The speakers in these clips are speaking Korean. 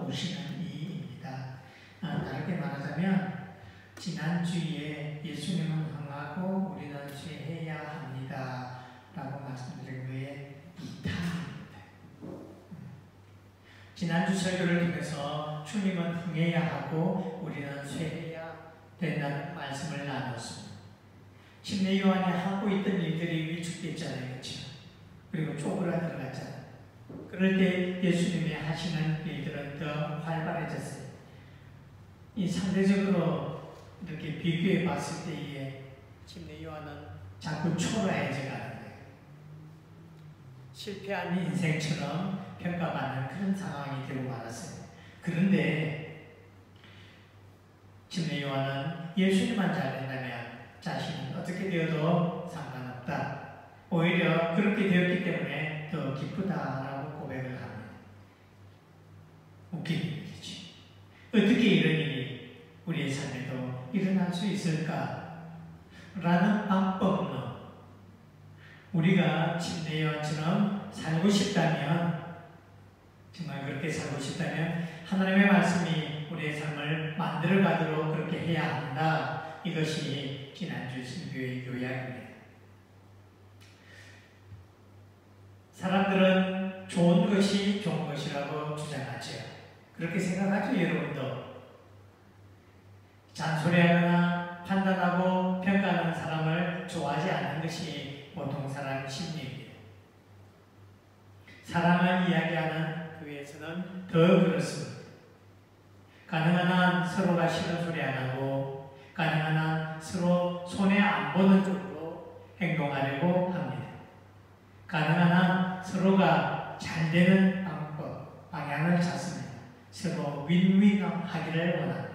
오시는 이입니다. 아, 다르게 말하자면 지난주에 예수님은 흥하고 우리는 죄해야 합니다. 라고 말씀드린 거에 이탄입니다. 지난주 설교를 통해서 주님은 흥해야 하고 우리는 쇠해야 된다는 말씀을 나눴습니다. 침례 요한이 하고 있던 일들이 위축됐잖아요. 그렇죠? 그리고 쪼그라들어갔잖아요. 그럴 때 예수님이 하시는 일들은 더 활발해졌어요. 이 상대적으로 이렇게 비교해 봤을 때에 침례 요한은 자꾸 초라해져 가는 거예요. 실패한 인생처럼 평가받는 그런 상황이 되고 말았어요. 그런데 침례 요한은 예수님만 잘 된다면 자신은 어떻게 되어도 상관없다. 오히려 그렇게 되었기 때문에 더 기쁘다라 고 고백을 합니다. 웃긴 일이지. 어떻게 이런 일이 우리의 삶에도 일어날 수 있을까? 라는 방법은 우리가 침례요처럼 살고 싶다면 정말 그렇게 살고 싶다면 하나님의 말씀이 우리의 삶을 만들어가도록 그렇게 해야 한다. 이것이 지난주 신교의 요약입니다. 사람들은 좋은 것이 좋은 것이라고 주장하죠. 그렇게 생각하죠, 여러분도. 잔소리하거나 판단하고 평가하는 사람을 좋아하지 않는 것이 보통 사람 심리입니다. 사람을 이야기하는 교회에서는 더 그렇습니다. 가능한 한 서로가 싫은 소리 안 하고 가능한 한 서로 손해 안 보는 쪽으로 행동하려고 합니다. 가능한 한 서로가 잘 되는 방법, 방향을 찾습니다. 서로 윈윈 하기를 원합니다.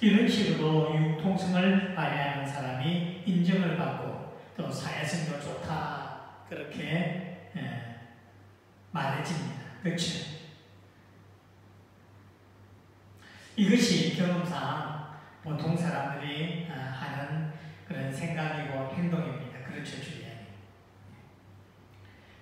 이런 식으로 융통성을 발휘하는 사람이 인정을 받고 또 사회성도 좋다 그렇게 예, 말해집니다. 그렇죠? 이것이 경험상 보통 사람들이 어, 하는 그런 생각이고 행동입니다. 그렇죠, 주리아님.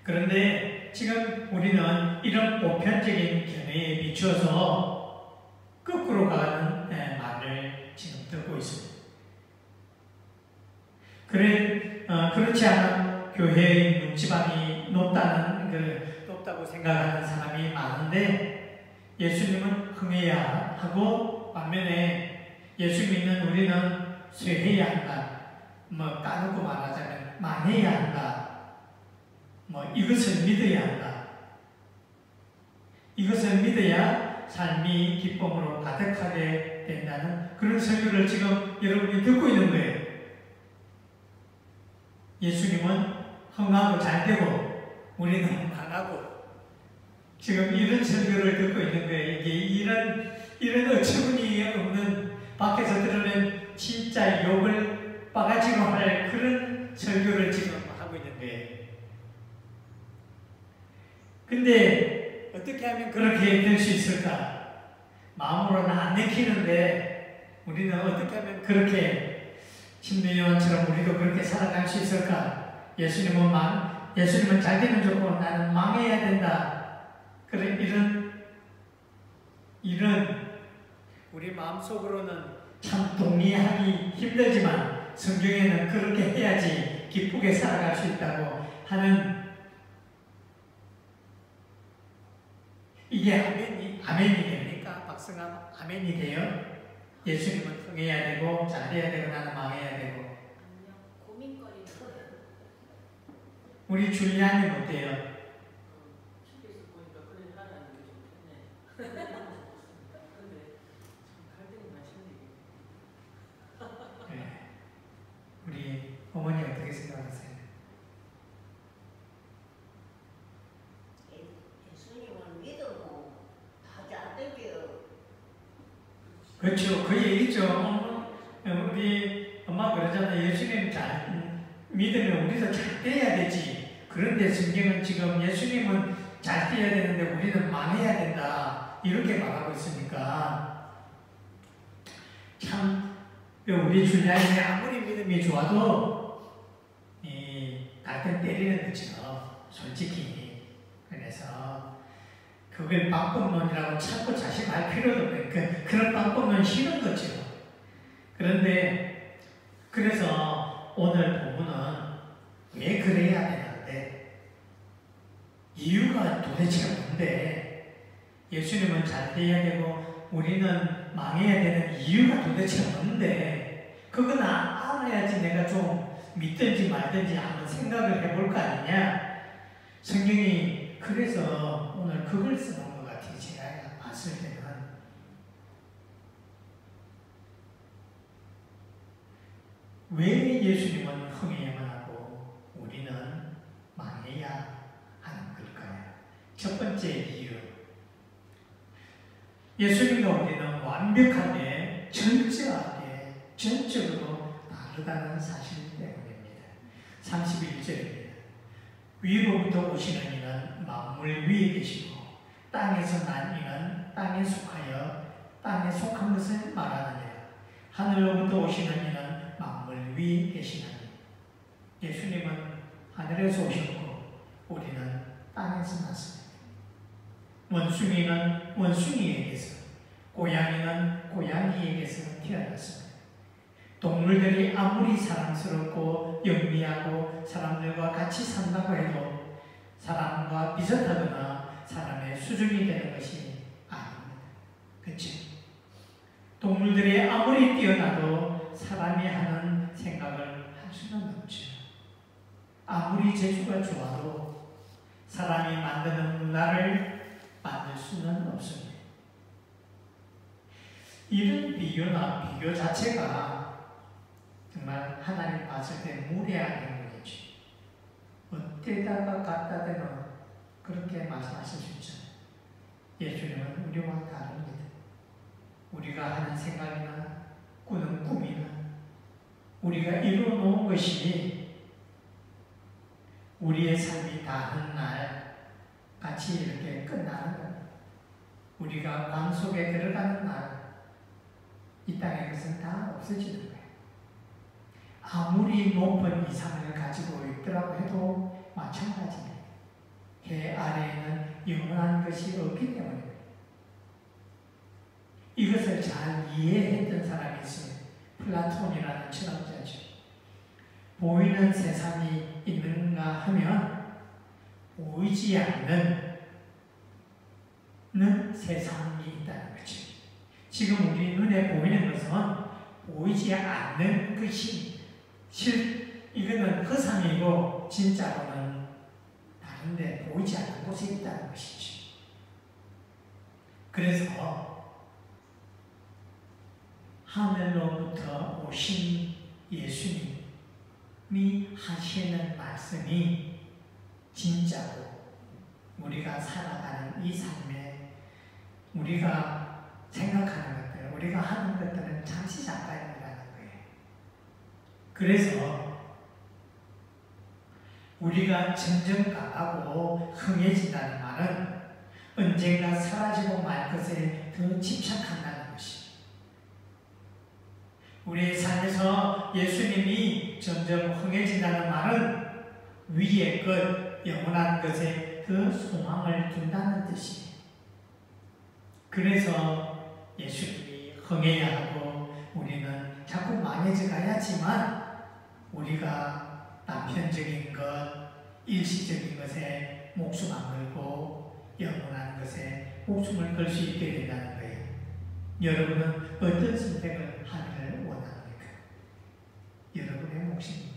그런데 지금 우리는 이런 보편적인 견해에 비추어서 거꾸로 가는 예, 말을 지금 듣고 있습니다. 그래, 어, 그렇지 않은 교회의 문지방이 높다는 그 높다고 생각하는 사람이 많은데 예수님은 흥해야 하고 반면에 예수 믿는 우리는 쇠해야 한다. 뭐 까놓고 말하자면 망해야 한다. 뭐 이것을 믿어야 한다. 이것을 믿어야 삶이 기쁨으로 가득하게 된다는 그런 설교를 지금 여러분이 듣고 있는 거예요. 예수님은 흥하고 잘 되고 우리는 망하고 지금 이런 설교를 듣고 있는 거예요. 이게 이런 이런 어처구니 없는 밖에서 들으면 진짜 욕을 바가지로 할 그런 설교를 지금 하고 있는 거예요. 근데 어떻게 하면 그렇게 될 수 있을까? 마음으로는 안 내키는데 우리는 어떻게 하면 그렇게 신대요원처럼 우리도 그렇게 살아갈 수 있을까? 예수님은 망, 예수님은 잘 되면 좋고 나는 망해야 된다. 그런 이런 이런 우리 마음속으로는 참 동의하기 힘들지만 성경에는 그렇게 해야지 기쁘게 살아갈 수 있다고 하는 이게 아멘이, 아멘이 됩니까? 박성함 아멘이 돼요? 예수님은 흥해야 되고 잘해야 되고 나는 망해야 되고. 우리 줄리안이 어때요? 집에서 보니까 그래 하라는 게 좀 편해. 근데 참 갈등이 많습니다. 네. 우리 어머니 어떻게 생각하세요? 예수님을 믿어도 다잘 되게요. 그렇죠. 그 얘기죠. 어, 우리 엄마 그러잖아요. 예수님 잘 음, 믿으면 우리도 잘 돼야 되지. 그런데 성경은 지금 예수님은 잘 돼야 되는데 우리는 망해야 된다. 이렇게 말하고 있으니까 참 우리 주님이 아무리 믿음이 좋아도 이 갈등 때리는 거죠. 솔직히. 그래서 그걸 방법론이라고 자꾸 자식할 필요도 없는 그, 그런 방법론 싫은 거죠. 그런데 그래서 오늘 부분은 왜 그래야 되는데? 이유가 도대체 뭔데? 예수님은 잘 돼야 되고 우리는 망해야 되는 이유가 도대체 뭔데? 그건 아- 알아야지 내가 좀 믿든지 말든지 한번 생각을 해볼 거 아니냐? 성경이 그래서 오늘 그걸 써놓은 것 같아요 제가 봤을 때는 왜 예수님은 흥해야만 하고 우리는 망해야 하는 걸까요? 첫 번째 이유. 예수님과 우리는 완벽하게, 철저하게, 전적으로 다르다는 사실 때문입니다. 31절입니다. 위로부터 오시는 이는 만물 위에 계시고 땅에서 난 이는 땅에 속하여 땅에 속한 것을 말하느니라. 하늘로부터 오시는 이는 만물 위에 계시나니 예수님은 하늘에서 오셨고 우리는 땅에서 났습니다. 원숭이는 원숭이에게서 고양이는 고양이에게서 태어났습니다. 동물들이 아무리 사랑스럽고 영리하고 사람들과 같이 산다고 해도 사람과 비슷하거나 사람의 수준이 되는 것이 아닙니다. 그렇죠? 동물들이 아무리 뛰어나도 사람이 하는 생각을 할 수는 없죠. 아무리 재주가 좋아도 사람이 만드는 문화를 만들 수는 없습니다. 이런 비교나 비교 자체가 정말 하나님 봤을 때 무례한. 어때다가 갖다 대는 그렇게 있잖아요. 예수님은 우리와 다릅니다. 우리가 하는 생각이나 꾸는 꿈이나 우리가 이루어 놓은 것이 우리의 삶이 다른 날 같이 이렇게 끝나는 겁니다. 우리가 광 속에 들어가는 날 이 땅의 것은 다 없어지는 거예요. 아무리 높은 이상을 가지고 있더라고 해도 마찬가지입니다. 해 아래에는 영원한 것이 없기 때문입니다. 이것을 잘 이해했던 사람이 있어요. 플라톤이라는 철학자죠. 보이는 세상이 있는가 하면 보이지 않는 는 세상이 있다는 거죠. 지금 우리 눈에 보이는 것은 보이지 않는 것이 실 이거는 허상이고 진짜로는 다른데 보이지 않는 곳에 있다는 것이죠. 그래서 하늘로부터 오신 예수님이 하시는 말씀이 진짜로 우리가 살아가는 이 삶에 우리가 생각하는 것들, 우리가 하는 것들은 잠시 잠깐이라는 거예요. 그래서 우리가 점점 강하고 흥해진다는 말은 언젠가 사라지고 말 것에 더 집착한다는 것이. 우리의 삶에서 예수님이 점점 흥해진다는 말은 위의 것, 영원한 것에 그 소망을 둔다는 뜻이에요. 그래서 예수님이 흥해야 하고 우리는 자꾸 망해져 가야지만 우리가 단편적인 것, 일시적인 것에 목숨 안 걸고 영원한 것에 목숨을 걸 수 있게 된다는 거예요. 여러분은 어떤 선택을 하기를 원합니까? 여러분의 몫입니다.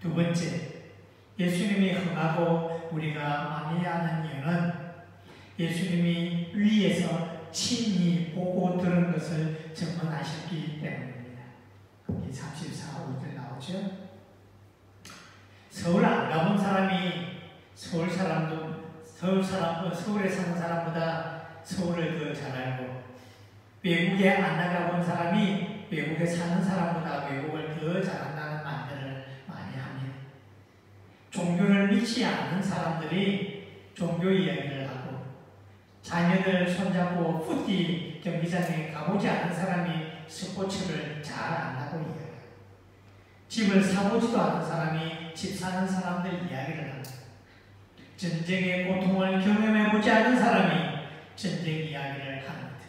두 번째, 예수님이 흥하고 우리가 망해야 하는 이유는 예수님이 위에서 친히 보고 들은 것을 증언하셨기 때문입니다. 여기 34, 5절 나오죠? 서울 안 가본 사람이 서울 사람도 서울 사람 서울에 사는 사람보다 서울을 더 잘 알고 외국에 안 나가본 사람이 외국에 사는 사람보다 외국을 더 잘한다는 말들을 많이 합니다. 종교를 믿지 않는 사람들이 종교 이야기를 하고 자녀들 손잡고 푸티 경기장에 가보지 않은 사람이 스포츠를 잘 안다고 이야기해요. 집을 사보지도 않은 사람이 집 사는 사람들 이야기를 합니다. 전쟁의 고통을 경험해보지 않은 사람이 전쟁 이야기를 합니다.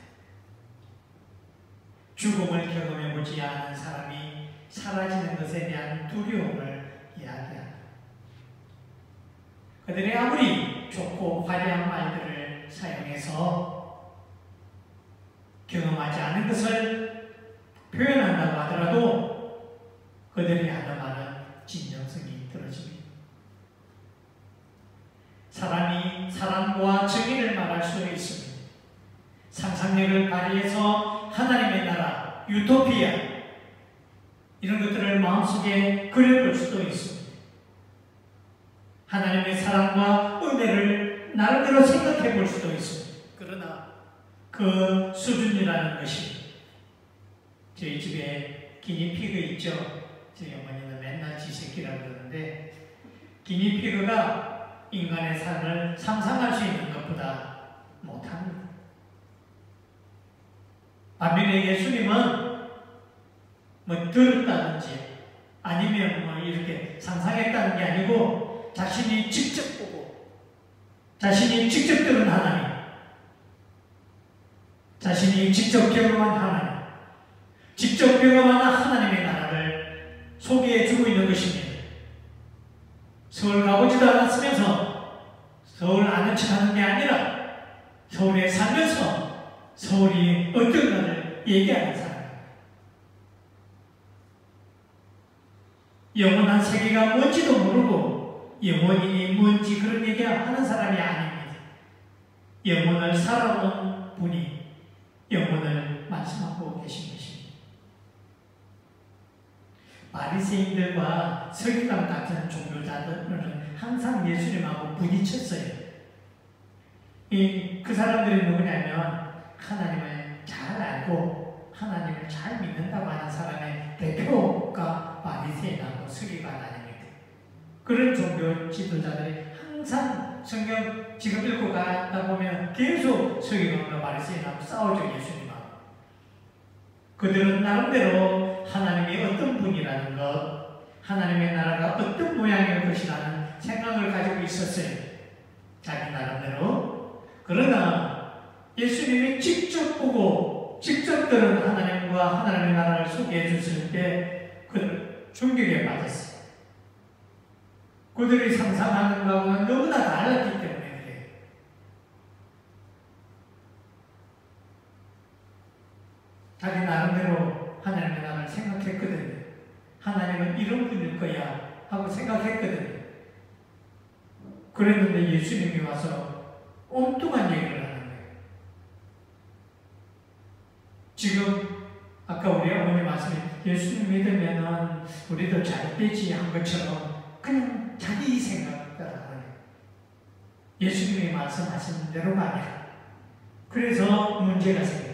죽음을 경험해보지 않은 사람이 사라지는 것에 대한 두려움을 이야기합니다. 그들이 아무리 좋고 화려한 말들을 사용해서 경험하지 않은 것을 표현한다고 하더라도 그들이 말은 진정성이 떨어집니다. 사람이 사랑과 정의를 말할 수 있습니다. 상상력을 발휘해서 하나님의 나라, 유토피아 이런 것들을 마음속에 그려볼 수도 있습니다. 하나님의 사랑과 은혜를 나름대로 생각해 볼 수도 있습니다. 그러나 그 수준이라는 것이 저희 집에 기니피그 있죠? 저희 어머니는 맨날 지새끼라고 그러는데 기니피그가 인간의 삶을 상상할 수 있는 것보다 못합니다. 반면에 예수님은 뭐 들었다든지 아니면 뭐 이렇게 상상했다는 게 아니고 자신이 직접 보고 자신이 직접 들은 하나님 자신이 직접 경험한 하나님 직접 하나님의 나라를 소개해 주고 있는 것입니다. 서울 가보지도 않았으면서 서울 아는 척 하는 게 아니라 서울에 살면서 서울이 어떤가를 얘기하는 사람. 영원한 세계가 뭔지도 모르고 영원이 뭔지 그런 얘기 하는 사람이 아닙니다. 영원을 살아온 분이 영원을 말씀하고 계신 것입니다. 바리새인들과 서기관 같은 종교자들은 항상 예수님하고 부딪혔어요. 이, 그 사람들이 누구냐면 하나님을 잘 알고 하나님을 잘 믿는다고 하는 사람의 대표가 바리새인하고 서기관 아닙니까? 그런 종교 지도자들이 항상 성경 지금 읽고 가다 보면 계속 서기관과 바리새인하고 싸우죠 예수님하고. 그들은 나름대로 하나님이 어떤 분이라는 것, 하나님의 나라가 어떤 모양일 것이라는 생각을 가지고 있었어요. 자기 나름대로. 그러나 예수님이 직접 보고 직접 들은 하나님과 하나님의 나라를 소개해 주실 때 그들 충격에 빠졌어요. 그들이 상상하는 것과는 너무나 달랐기 때문에. 자기 나름대로 하나님의 생각했거든요. 하나님은 이런 분일 거야 하고 생각했거든요. 그랬는데 예수님이 와서 엉뚱한 얘기를 하는 거예요. 지금 아까 우리 어머니 말씀에 예수님 믿으면 우리도 잘 되지 한 것처럼 그냥 자기 생각 따라 하는 거예요. 예수님이 말씀하신 대로가 아니라 그래서 문제가 생겨요.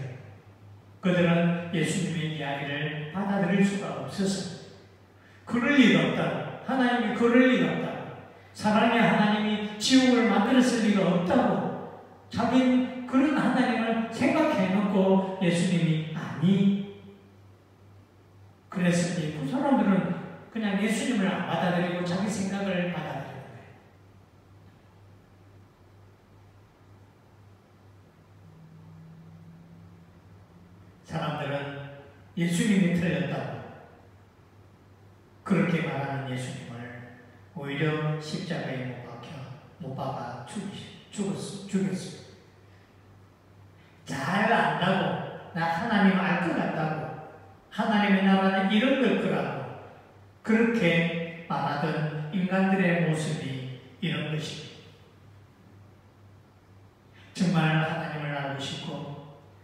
그들은 예수님의 이야기를 받아들일 수가 없었어요. 그럴 리가 없다고. 하나님이 그럴 리가 없다고. 사랑의 하나님이 지옥을 만들었을 리가 없다고. 자기는 그런 하나님을 생각해놓고 예수님이 아니. 그랬을 때 그 사람들은 그냥 예수님을 안 받아들이고 자기 생각을 받아들이는 거예요. 사람들은 예수님이 틀렸다고 그렇게 말하는 예수님을 오히려 십자가에 못 박혀 못 박아 죽였, 죽였습니다. 잘 안다고 나 하나님 알 것 같다고 하나님의 나라는 이런 걸 거라고 그렇게 말하던 인간들의 모습이 이런 것입니다. 정말 하나님을 알고 싶고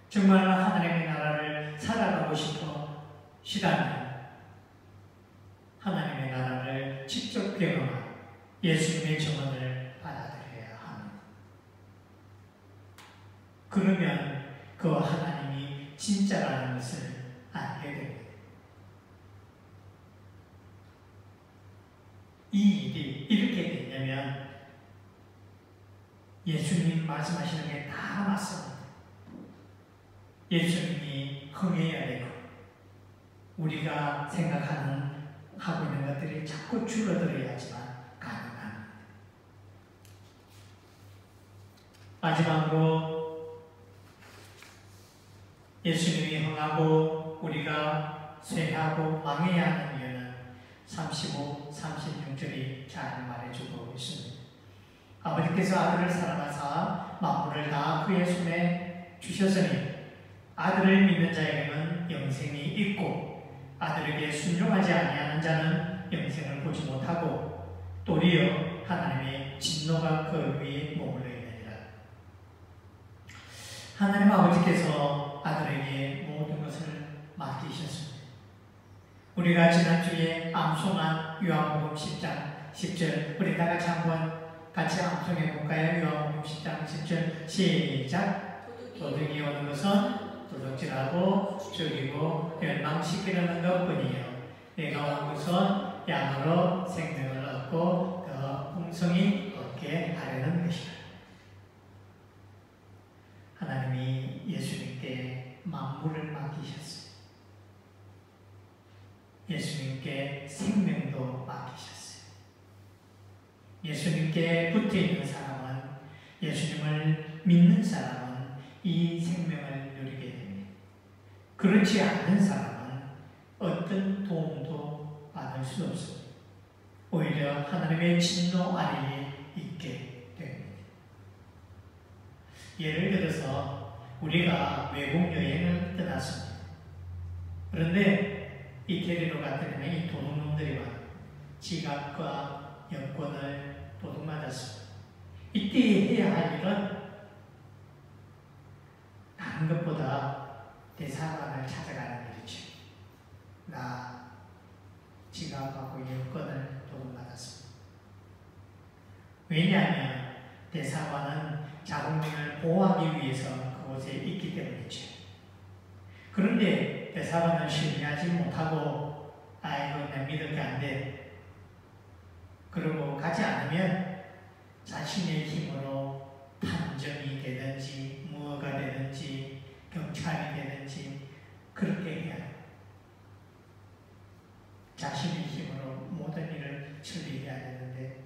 정말 하나님의 나라를 살아가고 싶어 시다면 하나님의 나라를 직접 경험한 예수님의 정언을 받아들여야 합니다. 그러면 그 하나님이 진짜라는 것을 알게 됩니다. 이 일이 이렇게 되냐면 예수님 말씀하시는 게 다 맞습니다. 예수님이 흥해야 되고 우리가 생각하는 하고 있는 것들이 자꾸 줄어들어야지만 가능합니다. 마지막으로 예수님이 흥하고 우리가 쇠하고 망해야 하는 이유는 35, 36절이 잘 말해주고 있습니다. 아버지께서 아들을 사랑하사 만물을 다 그의 손에 주셨으니 아들을 믿는 자에게는 영생이 있고 아들에게 순종하지 아니하는 자는 영생을 보지 못하고 도리어 하나님의 진노가 그 위에 머물러 있느니라. 하나님 아버지께서 아들에게 모든 것을 맡기셨습니다. 우리가 지난주에 암송한 요한복음 10장 10절 우리 다 같이 한번 같이 암송해 볼까요? 요한복음 10장 10절 시작 도둑이 오는 것은 도둑질하고 죽이고 멸망시키려는 것뿐이요 내가 온 것은 양으로 생명을 얻고 더 풍성히 얻게 하려는 것이다. 하나님이 예수님께 만물을 맡기셨어요. 예수님께 생명도 맡기셨어요. 예수님께 붙어 있는 사람은 예수님을 믿는 사람은 이 생명을. 그렇지 않은 사람은 어떤 도움도 받을 수 없습니다. 오히려 하나님의 진노 아래에 있게 됩니다. 예를 들어서 우리가 외국 여행을 떠났습니다. 그런데 이태리로 갔더니 이 도둑놈들이 와 지갑과 여권을 도둑맞았습니다. 이때 해야 할 일은 다른 것보다 대사관을 찾아가는 일이죠. 나 지갑하고 여권을 도둑맞았습니다. 왜냐하면 대사관은 자국민을 보호하기 위해서 그곳에 있기 때문이죠. 그런데 대사관은 신뢰하지 못하고 아이고 내 믿을 게 안 돼. 그러고 가지 않으면 자신의 힘으로 판정이 되든지 무엇가 되든지 경찰이 되든지 그렇게 해야. 자신의 힘으로 모든 일을 처리해야 되는데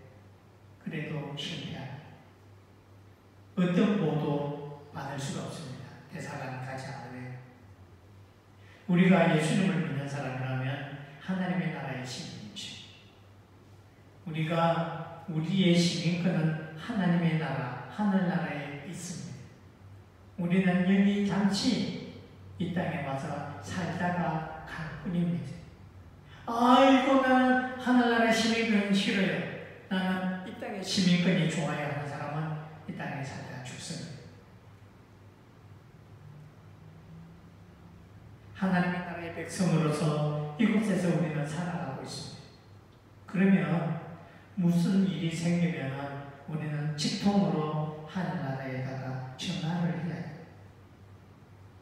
그래도 실패합니다. 어떤 보도 받을 수가 없습니다. 대사관 가지 않으면 우리가 예수님을 믿는 사람이라면 하나님의 나라의 시민이죠. 우리가 우리의 시민권은 하나님의 나라, 하늘나라에 있습니다. 우리는 여기 잠시 이 땅에 와서 살다가 갈 뿐입니다. 아이고 나는 하늘나라 시민권 싫어요. 나는 이 땅의 시민권이 좋아요 하는 사람은 이 땅에 살다가 죽습니다. 하나님의 나라의 백성으로서 이곳에서 우리는 살아가고 있습니다. 그러면 무슨 일이 생기면 우리는 직통으로 하늘나라에다가 전화를 해야.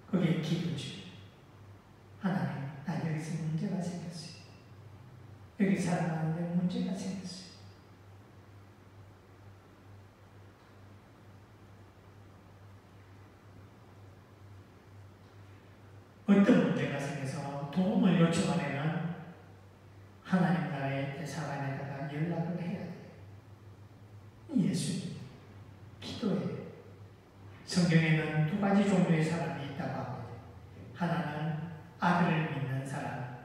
그게 기도죠. 하나님, 나 여기서 문제가 생겼어요. 여기 살아가는데 문제가 생겼어요. 어떤 문제가 생겨서 도움을 요청하려면 하나님 나라의 대사관에다가 연락을 해야 돼요. 예수님, 기도해. 성경에는 두 가지 종류의 사람이 있다고 합니다. 하나는 아들을 믿는 사람,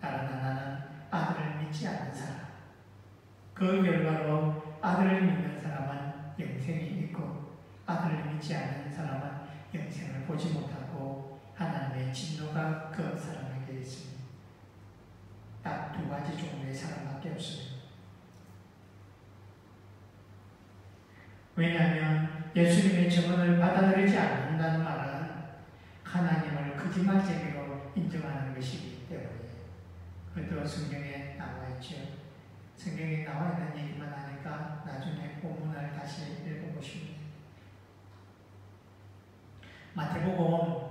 다른 하나는 아들을 믿지 않는 사람. 그 결과로 아들을 믿는 사람은 영생이 있고 아들을 믿지 않는 사람은 영생을 보지 못하고 하나님의 진노가 그 사람에게 있습니다. 딱 두 가지 종류의 사람밖에 없습니다. 왜냐하면 예수님의 증언을 받아들이지 않는다는 말은 하나님을 거짓말쟁이로 인정하는 것이기 때문에 그것도 성경에 나와 있죠. 성경에 나와 있는 얘기만 하니까 나중에 본문을 다시 읽어보십니다. 마태복음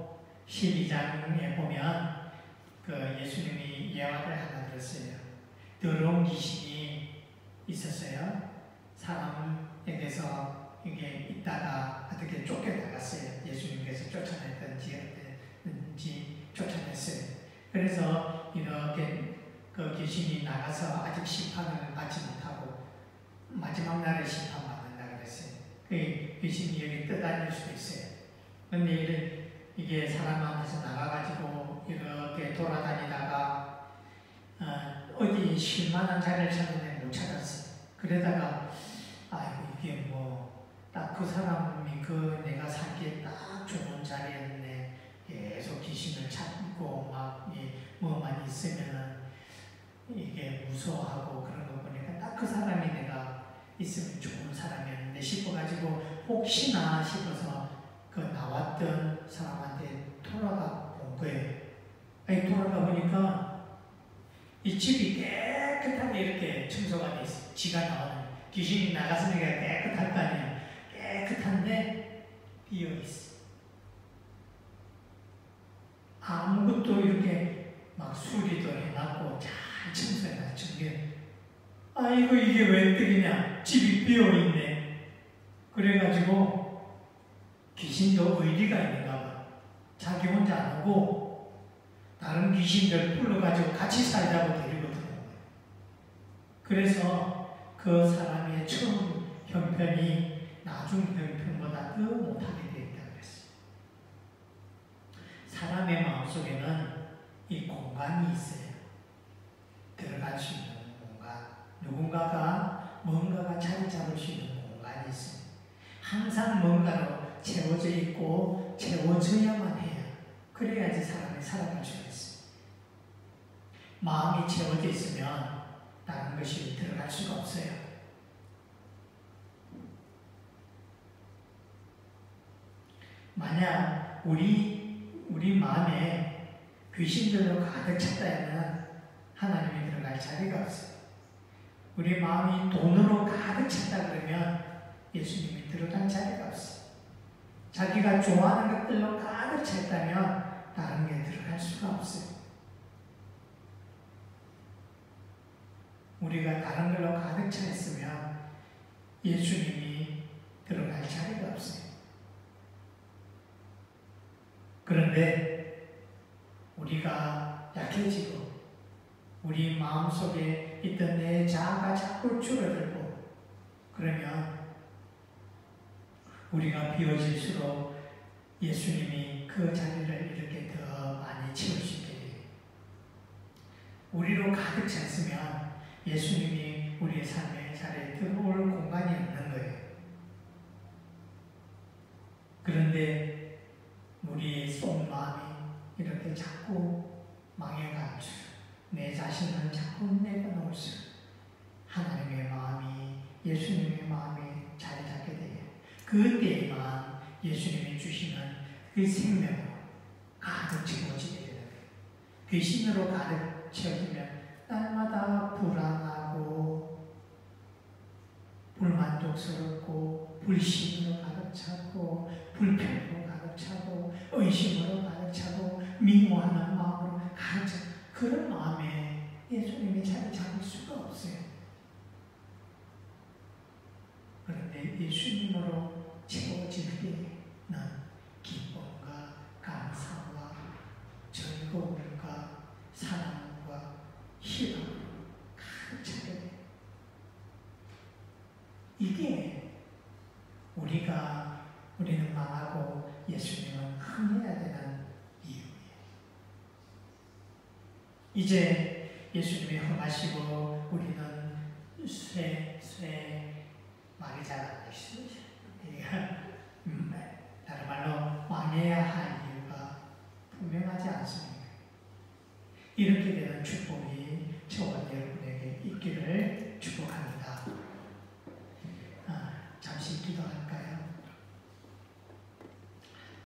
12장에 보면 그 예수님이 예화를 하나 들었어요. 더러운 귀신이 있었어요. 사람에게서 이게 있다가 어떻게 쫓겨나갔어요. 예수님께서 쫓아냈던지 어땠는지 쫓아냈어요. 그래서 이렇게 그 귀신이 나가서 아직 심판을 받지 못하고 마지막 날에 심판받는다 그랬어요. 그 귀신이 여기 떠다닐 수도 있어요. 근데 이게 이게 사람한테서 나가가지고 이렇게 돌아다니다가 어, 어디 쉴만한 자리를 찾는데 못 찾았어요. 그러다가 아이고 이게 뭐 딱 그 사람이 그 내가 살기에 딱 좋은 자리였네. 계속 귀신을 찾고 막이 뭐만 있으면은 이게 무서워하고 그런 거 보니까 딱 그 사람이 내가 있으면 좋은 사람이었는데 싶어가지고 혹시나 싶어서 그 나왔던 사람한테 돌아가 본 거예요. 아니 돌아가 보니까 이 집이 깨끗하게 이렇게 청소가 돼 있어. 지가 나오는 귀신이 나갔으니까 깨끗할 거 아니야. 깨끗한데 비어 있어. 아무것도 이렇게 막 수리도 해놨고 잘 청소해놨죠. 아이고 이게 왜 뜨기냐? 집이 비어 있네. 그래가지고 귀신도 의리가 있는가 봐. 자기 혼자 안 오고 다른 귀신들 불러가지고 같이 살자고 거예요. 그래서 그 사람의 처음 형편이 나중 형편보다 더 못하게 되었다 그랬어요. 사람의 마음속에는 이 공간이 있어요. 들어갈 수 있는 공간. 누군가가 뭔가가 자리 잡을 수 있는 공간이 있어요. 항상 뭔가로 채워져 있고 채워져야만 해요. 그래야지 사람이 살아갈 수가 있어요. 마음이 채워져 있으면 다른 것이 들어갈 수가 없어요. 만약 우리 우리 마음에 귀신들로 가득 찼다면 하나님이 들어갈 자리가 없어요. 우리 마음이 돈으로 가득 찼다 그러면 예수님이 들어갈 자리가 없어요. 자기가 좋아하는 것들로 가득 찼다면 다른 게 들어갈 수가 없어요. 우리가 다른 걸로 가득 차 있으면 예수님이 들어갈 자리가 없어요. 그런데 우리가 약해지고 우리 마음속에 있던 내 자아가 자꾸 줄어들고 그러면 우리가 비워질수록 예수님이 그 자리를 이렇게 더 많이 채울 수 있게 돼요. 우리로 가득 찼으면 예수님이 우리의 삶의 자리에 들어올 공간이 없는 거예요. 그런데 우리 속마음이 이렇게 자꾸 망해갈수록 내 자신을 자꾸 내려놓을수록 하나님의 마음이 예수님의 마음이 자리 잡게 돼요. 그때만 예수님이 주시는 그 생명으로 가득 채워지게 되는 거예요. 귀신으로 가득 채워지면 날마다 불안하고 불만족스럽고 불신으로 가득 차고 불평으로 가득 차고 의심으로 가득 차고 미워하는 마음으로 가득 차 그런 마음에 예수님이 자리 잡을 수가 없어요. 그런데 예수님으로 채워질 때는 기쁨과 감사와 즐거움과 사랑과 희망으로 가득 차게. 이게 우리가 우리는 망하고 예수님은 흥해야 되는 이유예요. 이제 예수님이 흥하시고 우리는 쇠, 쇠, 말이 잘안 되시죠? 음, 다른 말로 망해야 할 이유가 분명하지 않습니다. 이렇게 되는 축복이